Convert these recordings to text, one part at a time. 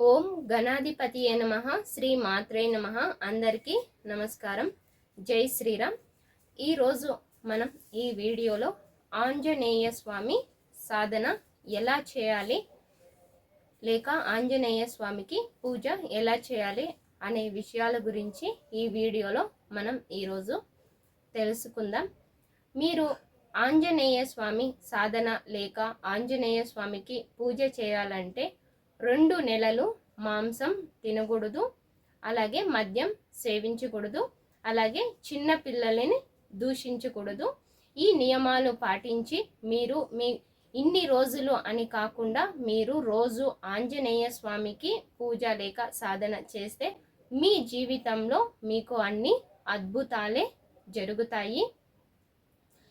ఓం గణాధిపతి నమ. శ్రీ మాత్రే నమ. అందరికీ నమస్కారం. జై శ్రీరామ్. ఈరోజు మనం ఈ వీడియోలో ఆంజనేయ స్వామి సాధన ఎలా చేయాలి లేక ఆంజనేయ స్వామికి పూజ ఎలా చేయాలి అనే విషయాల గురించి ఈ వీడియోలో మనం ఈరోజు తెలుసుకుందాం. మీరు ఆంజనేయ స్వామి సాధన లేక ఆంజనేయ స్వామికి పూజ చేయాలంటే రెండు నెలలు మాంసం తినకూడదు. అలాగే మద్యం సేవించకూడదు. అలాగే చిన్న పిల్లలని దూషించకూడదు. ఈ నియమాలు పాటించి మీరు మీ ఇన్ని రోజులు అని కాకుండా మీరు రోజు ఆంజనేయ స్వామికి పూజ లేక సాధన చేస్తే మీ జీవితంలో మీకు అన్ని అద్భుతాలే జరుగుతాయి.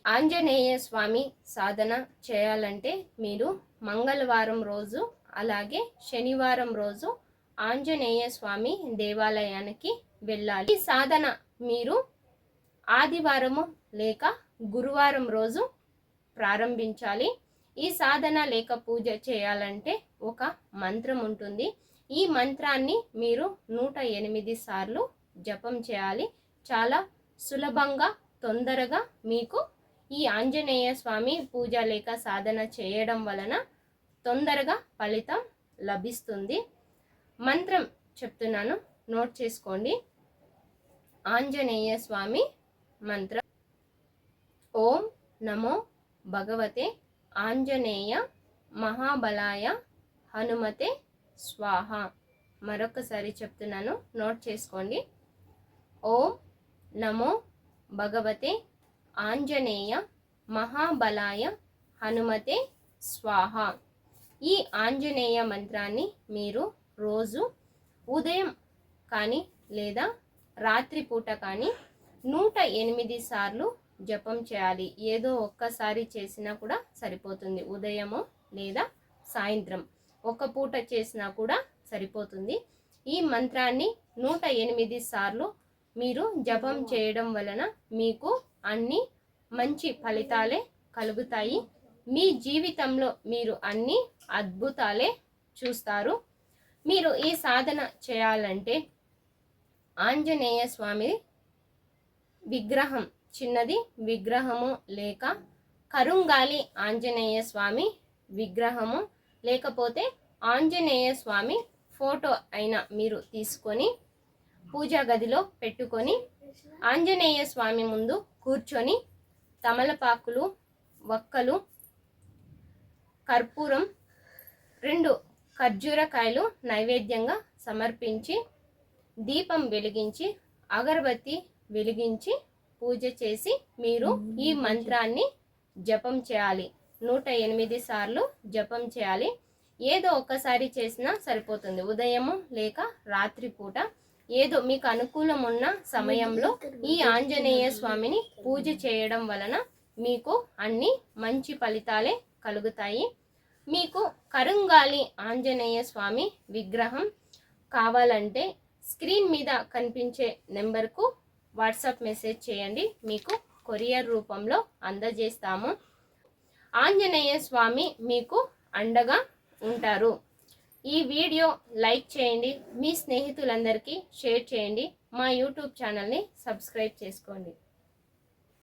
ఆంజనేయ స్వామి సాధన చేయాలంటే మీరు మంగళవారం రోజు అలాగే శనివారం రోజు ఆంజనేయ స్వామి దేవాలయానికి వెళ్ళాలి. ఈ సాధన మీరు ఆదివారము లేక గురువారం రోజు ప్రారంభించాలి. ఈ సాధన లేక పూజ చేయాలంటే ఒక మంత్రం ఉంటుంది. ఈ మంత్రాన్ని మీరు నూట ఎనిమిది సార్లు జపం చేయాలి. చాలా సులభంగా తొందరగా మీకు ఈ ఆంజనేయ స్వామి పూజ లేక సాధన చేయడం వలన తొందరగా ఫలితం లభిస్తుంది. మంత్రం చెప్తున్నాను నోట్ చేసుకోండి. ఆంజనేయ స్వామి మంత్రం. ఓం నమో భగవతే ఆంజనేయ మహాబలాయ హనుమతే స్వాహ. మరొకసారి చెప్తున్నాను నోట్ చేసుకోండి. ఓం నమో భగవతే ఆంజనేయ మహాబలాయ హనుమతే స్వాహ. ఈ ఆంజనేయ మంత్రాన్ని మీరు రోజు ఉదయం కానీ లేదా రాత్రిపూట కానీ నూట ఎనిమిది సార్లు జపం చేయాలి. ఏదో ఒక్కసారి చేసినా కూడా సరిపోతుంది. ఉదయము లేదా సాయంత్రం ఒక పూట చేసినా కూడా సరిపోతుంది. ఈ మంత్రాన్ని నూట ఎనిమిది సార్లు మీరు జపం చేయడం వలన మీకు అన్ని మంచి ఫలితాలే కలుగుతాయి. మీ జీవితంలో మీరు అన్ని అద్భుతాలే చూస్తారు. మీరు ఈ సాధన చేయాలంటే ఆంజనేయ స్వామి విగ్రహం చిన్నది విగ్రహము లేక కరుంగాలి ఆంజనేయ స్వామి విగ్రహము లేకపోతే ఆంజనేయ స్వామి ఫోటో అయినా మీరు తీసుకొని పూజా గదిలో పెట్టుకొని ఆంజనేయ స్వామి ముందు కూర్చొని తమలపాకులు వక్కలు కర్పూరం రెండు ఖర్జూరకాయలు నైవేద్యంగా సమర్పించి దీపం వెలిగించి అగరబత్తి వెలిగించి పూజ చేసి మీరు ఈ మంత్రాన్ని జపం చేయాలి. నూట ఎనిమిది సార్లు జపం చేయాలి. ఏదో ఒక్కసారి చేసినా సరిపోతుంది. ఉదయము లేక రాత్రి పూట ఏదో మీకు అనుకూలం ఉన్న సమయంలో ఈ ఆంజనేయ స్వామిని పూజ చేయడం వలన మీకు అన్ని మంచి ఫలితాలే కలుగుతాయి. మీకు కరుంగాలి ఆంజనేయ స్వామి విగ్రహం కావాలంటే స్క్రీన్ మీద కనిపించే నెంబర్కు వాట్సాప్ మెసేజ్ చేయండి. మీకు కొరియర్ రూపంలో అందజేస్తాము. ఆంజనేయ స్వామి మీకు అండగా ఉంటారు. ఈ వీడియో లైక్ చేయండి. మీ స్నేహితులందరికీ షేర్ చేయండి. మా యూట్యూబ్ ఛానల్ని సబ్స్క్రైబ్ చేసుకోండి.